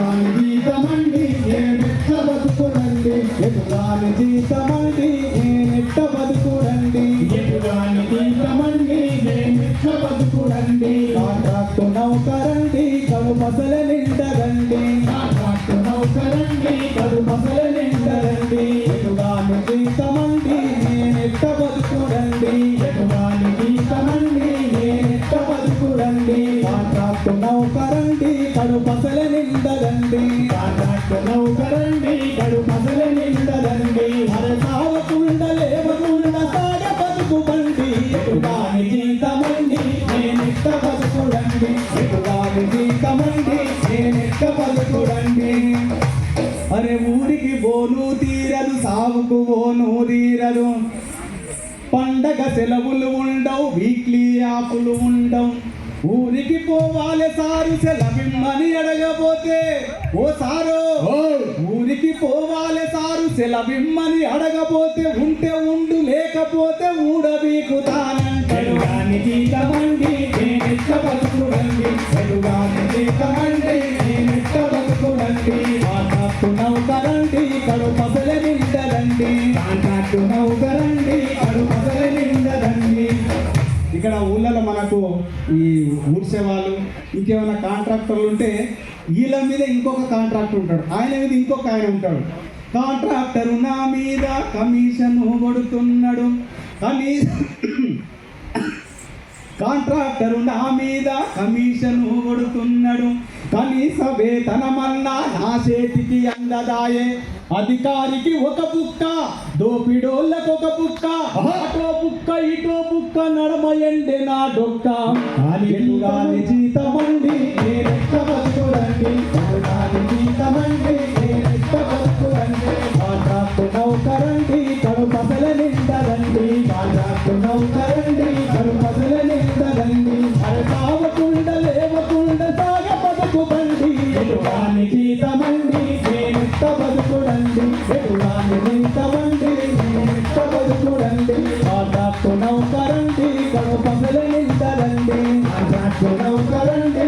జీతమండి నేనెట్ట బతుకునండి ఎటుగాని జీతమండి నేనెట్ట బతుకునండి ఎటుగాని జీతమండి నేనెట్ట బతుకుడండి. Contract నౌకరండి కడు మసల నౌకరండి కడు మసల నిండరండి సావకుండా లేవకుండా సాగ బతుకు బండి. ఎటుగాని జీతమండి బతుకుడండి. ఎటుగాని జీతమండి బతుకుడండి. అరే ఊరికి బోను తీరదు సాగుకు బోను తీరదు. పండగ సెలవులు ఉండవు వీక్లీ యాపులు ఉండవు. ఊరికి పోవాలి సారు సెలవిమ్మని అడగబోతే ఓ సారు ఊరికి పోవాలి సారు సెలవిమ్మని అడగపోతే ఉంటే ఉండు లేకపోతే ఊడబీకుతానంటాడు ఎటుగాని జీతమండి నేనెట్ట బతుకుడండి ఎటుగాని జీతమండి నేనెట్ట బతుకుడండి కాంట్రాక్టు నౌకరండి కడు పసల నిండరండి కాంట్రాక్టు నౌకరండి కడు పసల నిండరండి ఇక్కడ ఊళ్ళలో మనకు ఈ ఊడ్సే వాళ్ళు ఇంకేమైనా కాంట్రాక్టర్లు ఉంటే వీళ్ళ మీద ఇంకొక కాంట్రాక్టర్ ఉంటాడు. ఆయన మీద ఇంకొక ఆయన ఉంటాడు. కాంట్రాక్టర్ నా మీద కమిషన్ కొడుతున్నాడు. కనీసం కాంట్రాక్టర్ నా మీద కమిషన్ కొడుతున్నాడు. కనీస వేతనమన్నా నా చేతికి అందదాయే. అధికారికి ఒక బుక్క దోపిడోళ్ళకు ఒక బుక్క అటో బుక్క ఇటో బుక్క నడమ ఎండే నా డొక్క. తరండి బాధాకున్నావు తరండి కను పదల నిందరండి అరకావకుండ లేవకుండ సాగ బతుకు బండి ఎటువాని గీతమండి నేనెత్త బతుకుడండి ఎటువాని నింతమండి నేనెత్త బతుకుడండి బాధాకున్నావు తరండి కను పదల నిందరండి బాధాకున్నావు తరండి